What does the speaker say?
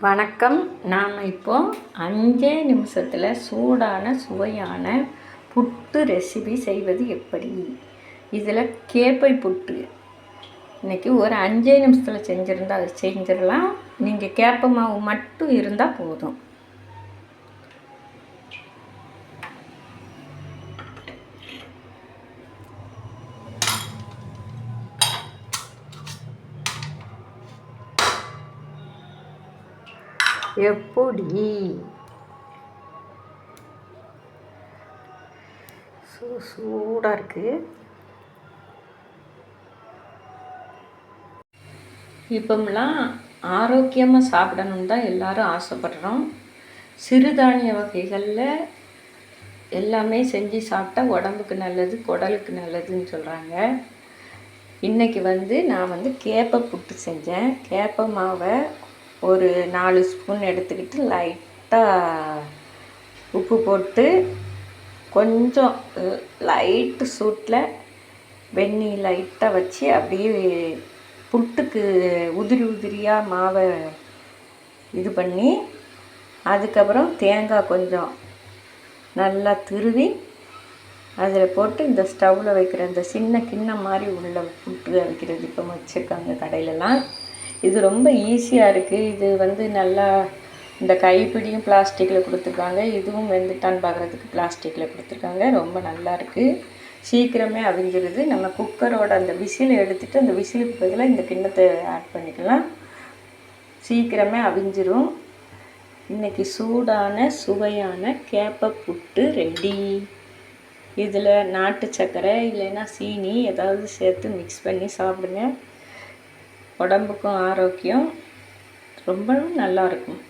வணக்கம். நாம் இப்போது அஞ்சே நிமிஷத்தில் சூடான சுவையான புட்டு ரெசிபி செய்வது எப்படி? இதில் கேப்பை புட்டு. இன்றைக்கி ஒரு அஞ்சே நிமிஷத்தில் செஞ்சுருந்தா செஞ்சிடலாம். நீங்கள் கேப்ப மாவு மட்டும் இருந்தால் போதும். எப்படி? சூ சூடாக இருக்குது இப்போம்லாம் ஆரோக்கியமாக சாப்பிடணும்னு தான் எல்லாரும் ஆசைப்படுறோம். சிறுதானிய வகைகளில் எல்லாமே செஞ்சு சாப்பிட்டா உடம்புக்கு நல்லது குடலுக்கு நல்லதுன்னு சொல்கிறாங்க இன்றைக்கி வந்து நான் வந்து கேப்பை புட்டு செஞ்சேன். கேப்பை மாவை ஒரு நாலு ஸ்பூன் எடுத்துக்கிட்டு லைட்டாக உப்பு போட்டு கொஞ்சம் லைட்டு சூட்டில் வெந்நீர் லைட்டாக வச்சு அப்படியே புட்டுக்கு உதிரி உதிரியாக மாவை இது பண்ணி அதுக்கப்புறம் தேங்காய் கொஞ்சம் நல்லா திருவி அதில் போட்டு இந்த ஸ்டவ்வில் வைக்கிற இந்த சின்ன கிண்ணம் மாதிரி உள்ள புட்டு வைக்கிறது இப்போ வச்சுருக்காங்க கடையிலலாம். இது ரொம்ப ஈஸியாக இருக்குது இது வந்து நல்லா இந்த கைப்பிடியும் பிளாஸ்டிக்கில் கொடுத்துருக்காங்க. இதுவும் வெந்துட்டான்னு பார்க்குறதுக்கு பிளாஸ்டிக்கில் கொடுத்துருக்காங்க. ரொம்ப நல்லா இருக்குது சீக்கிரமே அவிஞ்சிருது. நம்ம குக்கரோட அந்த விசில் எடுத்துகிட்டு அந்த விசிலுக்கு பதிலாக இந்த கிண்ணத்தை ஆட் பண்ணிக்கலாம். சீக்கிரமே அவிஞ்சிரும். இன்றைக்கி சூடான சுவையான கேப்பை புட்டு ரெடி இதில் நாட்டு சர்க்கரை இல்லைன்னா சீனி ஏதாவது சேர்த்து மிக்ஸ் பண்ணி சாப்பிடுங்க. உடம்புக்கும் ஆரோக்கியம் ரொம்பவும் நல்லாயிருக்கும்